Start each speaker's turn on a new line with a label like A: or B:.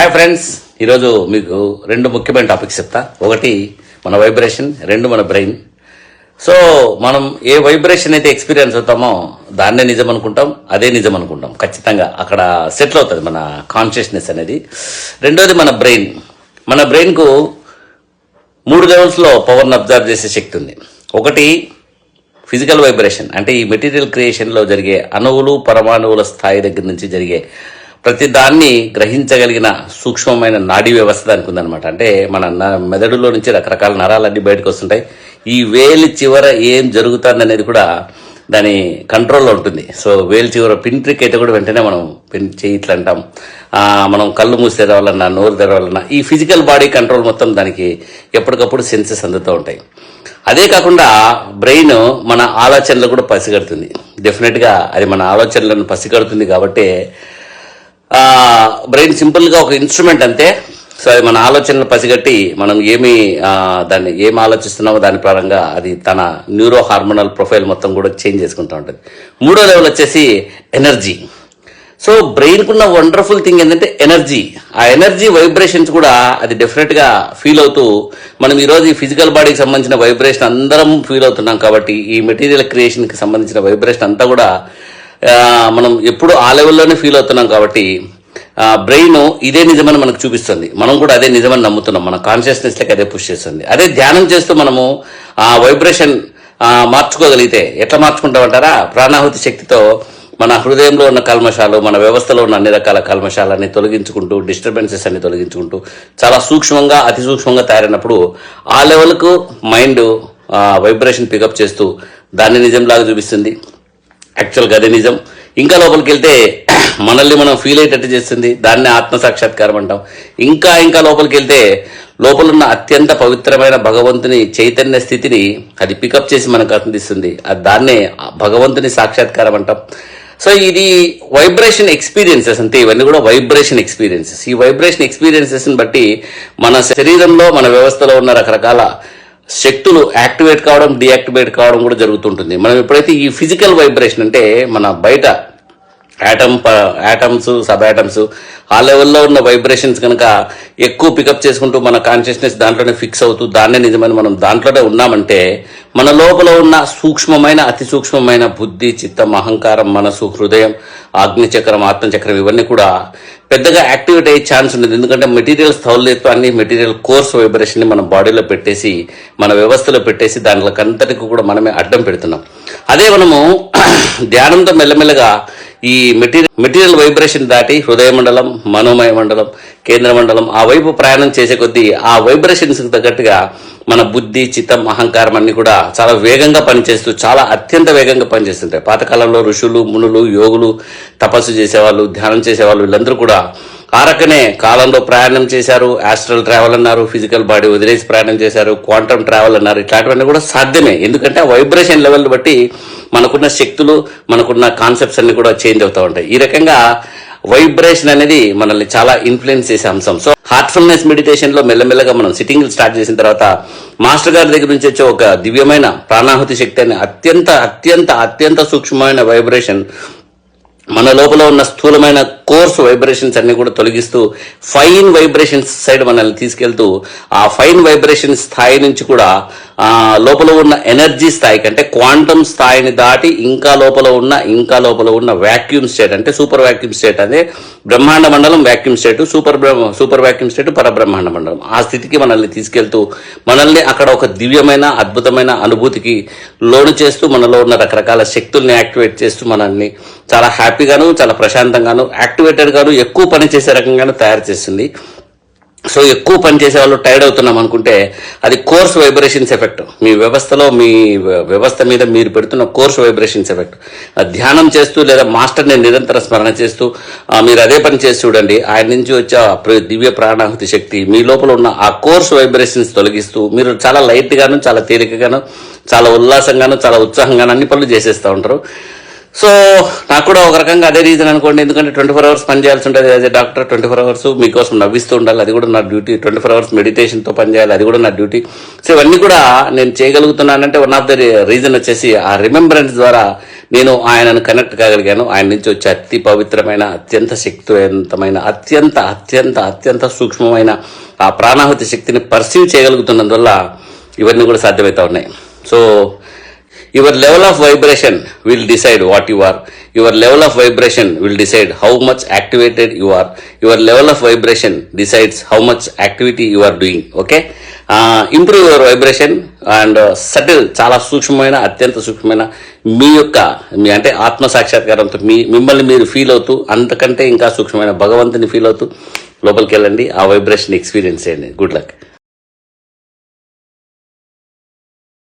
A: Hi friends ఈరోజు మీకు రెండు ముఖ్యమైన టాపిక్స్ చెప్తా. ఒకటి మన వైబ్రేషన్ రెండు మన బ్రెయిన్ సో మనం ఏ వైబ్రేషన్ అయితే ఎక్స్పీరియన్స్ అవుతామో దాన్నే నిజం అనుకుంటాం అదే నిజం అనుకుంటాం. ఖచ్చితంగా అక్కడ సెటిల్ అవుతుంది మన కాన్షియస్నెస్ అనేది. రెండోది మన బ్రెయిన్ మన బ్రెయిన్కు మూడు లెవెల్స్లో పవర్ని అబ్జర్వ్ చేసే శక్తి ఉంది. ఒకటి ఫిజికల్ వైబ్రేషన్ అంటే ఈ మెటీరియల్ క్రియేషన్లో జరిగే అణువులు పరమాణువుల స్థాయి దగ్గర నుంచి జరిగే ప్రతి దాన్ని గ్రహించగలిగిన సూక్ష్మమైన నాడీ వ్యవస్థ దానికి ఉందనమాట అంటే మన న- మెదడులో నుంచి రకరకాల నరాలన్నీ బయటకు వస్తుంటాయి. ఈ వేలి చివర ఏం జరుగుతుంది అనేది కూడా దాని కంట్రోల్లో ఉంటుంది. సో వేలు చివర పిన్ ట్రిక్ అయితే కూడా వెంటనే మనం పిన్ చేయట్లు అంటాం. మనం కళ్ళు మూసి తెరవాలన్నా నోరు తెరవాలన్నా ఈ ఫిజికల్ బాడీ కంట్రోల్ మొత్తం దానికి ఎప్పటికప్పుడు సెన్సెస్ అందుతూ ఉంటాయి. అదే కాకుండా బ్రెయిన్ మన ఆలోచనలు కూడా పసిగడుతుంది. డెఫినెట్గా అది మన ఆలోచనలను పసిగడుతుంది కాబట్టి బ్రెయిన్ సింపుల్గా ఒక ఇన్స్ట్రుమెంట్ అంతే. సో అది మన ఆలోచనలు పసిగట్టి మనం ఏమి దాన్ని ఏం ఆలోచిస్తున్నామో దాని ప్రకారంగా అది తన న్యూరో హార్మోనల్ ప్రొఫైల్ మొత్తం కూడా చేంజ్ చేసుకుంటూ ఉంటుంది. మూడో లెవెల్ వచ్చేసి ఎనర్జీ. సో బ్రెయిన్కున్న వండర్ఫుల్ థింగ్ ఏంటంటే ఎనర్జీ. ఆ ఎనర్జీ వైబ్రేషన్స్ కూడా అది డెఫినెట్గా ఫీల్ అవుతూ మనం ఈరోజు ఈ ఫిజికల్ బాడీకి సంబంధించిన వైబ్రేషన్ అందరం ఫీల్ అవుతున్నాం కాబట్టి ఈ మెటీరియల్ క్రియేషన్కి సంబంధించిన వైబ్రేషన్ అంతా కూడా మనం ఎప్పుడు ఆ లెవెల్లోనే ఫీల్ అవుతున్నాం కాబట్టి బ్రెయిన్ ఇదే నిజమని మనకు చూపిస్తుంది. మనం కూడా అదే నిజమని నమ్ముతున్నాం. మన కాన్షియస్నెస్ లెక్క అదే పుష్ చేస్తుంది. అదే ధ్యానం చేస్తూ మనము ఆ వైబ్రేషన్ మార్చుకోగలిగితే ఎట్లా మార్చుకుంటామంటారా ప్రాణాహుతి శక్తితో మన హృదయంలో ఉన్న కల్మశాలు మన వ్యవస్థలో ఉన్న అన్ని రకాల కల్మశాలని తొలగించుకుంటూ డిస్టర్బెన్సెస్ అన్ని తొలగించుకుంటూ చాలా సూక్ష్మంగా అతి సూక్ష్మంగా తయారైనప్పుడు ఆ లెవెల్కు మైండ్ వైబ్రేషన్ పికప్ చేస్తూ దాన్ని నిజంలాగా చూపిస్తుంది. యాక్చువల్గా అదే నిజం. ఇంకా లోపలికి వెళ్తే మనల్ని మనం ఫీల్ అయ్యేటట్టు చేస్తుంది. దాన్ని ఆత్మ సాక్షాత్కారం అంటాం. ఇంకా ఇంకా లోపలికి వెళ్తే లోపలున్న అత్యంత పవిత్రమైన భగవంతుని చైతన్య స్థితిని అది పికప్ చేసి మనకు అందిస్తుంది. అది దాన్నే భగవంతుని సాక్షాత్కారం అంటాం. సో ఇది వైబ్రేషన్ ఎక్స్పీరియన్సెస్ అంతే. ఇవన్నీ కూడా వైబ్రేషన్ ఎక్స్పీరియన్సెస్ ఈ వైబ్రేషన్ ఎక్స్పీరియన్సెస్ని బట్టి మన శరీరంలో మన వ్యవస్థలో ఉన్న రకరకాల శక్తులు యాక్టివేట్ కావడం డియాక్టివేట్ కావడం కూడా జరుగుతుంటుంది. మనం ఎప్పుడైతే ఈ ఫిజికల్ వైబ్రేషన్ అంటే మన బయట యాటమ్ యాటమ్స్ సబ్ యాటమ్స్ ఆ లెవెల్లో ఉన్న వైబ్రేషన్స్ కనుక ఎక్కువ పికప్ చేసుకుంటూ మన కాన్షియస్నెస్ దాంట్లోనే ఫిక్స్ అవుతూ దాన్నే నిజమని మనం దాంట్లోనే ఉన్నామంటే మన లోపల ఉన్న సూక్ష్మమైన అతి సూక్ష్మమైన బుద్ధి చిత్తం అహంకారం మనసు హృదయం ఆగ్నిచక్రం ఆత్మచక్రం ఇవన్నీ కూడా పెద్దగా యాక్టివేట్ అయ్యే ఛాన్స్ ఉండదు. ఎందుకంటే మెటీరియల్ స్థౌల్యత్వాన్ని మెటీరియల్ కోర్స్ వైబ్రేషన్ని మన బాడీలో పెట్టేసి మన వ్యవస్థలో పెట్టేసి దాంట్లోకంతటికి కూడా మనమే అడ్డం పెడుతున్నాం. అదే మనము ధ్యానంతో మెల్లమెల్లగా ఈ మెటీరియల్ మెటీరియల్ వైబ్రేషన్ దాటి హృదయ మండలం మనోమయ మండలం కేంద్ర మండలం ఆ వైపు ప్రయాణం చేసే కొద్దీ ఆ వైబ్రేషన్స్ తగ్గట్టుగా మన బుద్ధి చిత్తం అహంకారం అన్ని కూడా చాలా వేగంగా పనిచేస్తూ చాలా అత్యంత వేగంగా పనిచేస్తుంటాయి. పాతకాలంలో ఋషులు మునులు యోగులు తపస్సు చేసేవాళ్ళు ధ్యానం చేసేవాళ్ళు వీళ్ళందరూ కూడా ఆ రకనే కాలంలో ప్రయాణం చేశారు. ఆస్ట్రల్ ట్రావెల్ అన్నారు ఫిజికల్ బాడీ వదిలేసి ప్రయాణం చేశారు. క్వాంటమ్ ట్రావెల్ అన్నారు. ఇట్లాంటివన్నీ కూడా సాధ్యమే. ఎందుకంటే ఆ వైబ్రేషన్ లెవెల్ బట్టి మనకున్న శక్తులు మనకున్న కాన్సెప్ట్స్ అన్ని కూడా చేంజ్ అవుతూ ఉంటాయి. ఈ రకంగా వైబ్రేషన్ అనేది మనల్ని చాలా ఇన్ఫ్లుయెన్స్ చేసే అంశం. సో హార్ట్ఫుల్నెస్ మెడిటేషన్లో మెల్లమెల్లగా మనం సిట్టింగ్ స్టార్ట్ చేసిన తర్వాత మాస్టర్ గారి దగ్గర నుంచి వచ్చే ఒక దివ్యమైన ప్రాణాహుతి శక్తి అనే అత్యంత అత్యంత అత్యంత సూక్ష్మమైన వైబ్రేషన్ మన లోపల ఉన్న స్థూలమైన కోర్స్ వైబ్రేషన్స్ అన్ని కూడా తొలగిస్తూ ఫైన్ వైబ్రేషన్స్ సైడ్ మనల్ని తీసుకెళ్తూ ఆ ఫైన్ వైబ్రేషన్ స్థాయి నుంచి కూడా లోపల ఉన్న ఎనర్జీ స్థాయికి అంటే క్వాంటమ్ స్థాయిని దాటి ఇంకా లోపల ఉన్న ఇంకా లోపల ఉన్న వాక్యూమ్ స్టేట్ అంటే సూపర్ వాక్యూమ్ స్టేట్ అదే బ్రహ్మాండ మండలం vacuum state super Brahma super vacuum state పరబ్రహ్మాండ మండలం. ఆ స్థితికి మనల్ని తీసుకెళ్తూ మనల్ని అక్కడ ఒక దివ్యమైన అద్భుతమైన అనుభూతికి లోను చేస్తూ మనలో ఉన్న రకరకాల శక్తుల్ని యాక్టివేట్ చేస్తూ మనల్ని చాలా హ్యాపీగాను చాలా ప్రశాంతంగాను యాక్టివేటెడ్గాను ఎక్కువ పని చేసే రకంగాను తయారు చేస్తుంది. సో ఎక్కువ పని చేసే వాళ్ళు టైర్డ్ అవుతున్నాం అనుకుంటే అది కోర్స్ వైబ్రేషన్స్ ఎఫెక్ట్ మీ వ్యవస్థలో మీ వ్య- వ్యవస్థ మీద మీరు పెడుతున్న కోర్స్ వైబ్రేషన్స్ ఎఫెక్ట్ ధ్యానం చేస్తూ లేదా మాస్టర్ని నిరంతర స్మరణ చేస్తూ మీరు అదే పని చేసి చూడండి ఆయన నుంచి వచ్చే దివ్య ప్రాణాహుతి శక్తి మీ లోపల ఉన్న ఆ కోర్స్ వైబ్రేషన్స్ తొలగిస్తూ మీరు చాలా లైట్గాను చాలా తేలికగాను చాలా ఉల్లాసంగాను చాలా ఉత్సాహంగాను అన్ని పనులు చేసేస్తూ ఉంటారు. సో నాకు కూడా ఒక రకంగా అదే రీజన్ అనుకోండి. ఎందుకంటే ట్వంటీ ఫోర్ అవర్స్ పని చేయాల్సి ఉంటుంది. As a doctor twenty four hours మీకోసం నవ్విస్తూ ఉండాలి. అది కూడా నా డ్యూటీ ట్వంటీ ఫోర్ అవర్స్ మెడిటేషన్తో పని చేయాలి. అది కూడా నా డ్యూటీ సో ఇవన్నీ కూడా నేను చేయగలుగుతున్నానంటే వన్ ఆఫ్ ద రీజన్ వచ్చేసి ఆ రిమెంబరెన్స్ ద్వారా నేను ఆయనను కనెక్ట్ కాగలిగాను. ఆయన నుంచి వచ్చే అతి పవిత్రమైన అత్యంత శక్తివంతమైన అత్యంత అత్యంత అత్యంత సూక్ష్మమైన ఆ ప్రాణాహుతి శక్తిని పర్సీవ్ చేయగలుగుతున్నందువల్ల ఇవన్నీ కూడా సాధ్యమవుతా ఉన్నాయి. So your level of vibration will decide what you are. Your level of vibration will decide how much activated you are. Your level of vibration decides how much activity you are doing okay? Improve your vibration and uh, subtle చాలా సూక్ష్మమైన అత్యంత సూక్ష్మమైన మీ యొక్క మీ అంటే ఆత్మ సాక్షాత్కారంతో మీ మిమ్మల్ని మీరు feel అవుతూ అంతకంటే ఇంకా సూక్ష్మమైన భగవంతుని ఫీల్ అవుతూ లోపలికి వెళ్ళండి. ఆ వైబ్రేషన్ ఎక్స్పీరియన్స్ చేయండి. Good luck.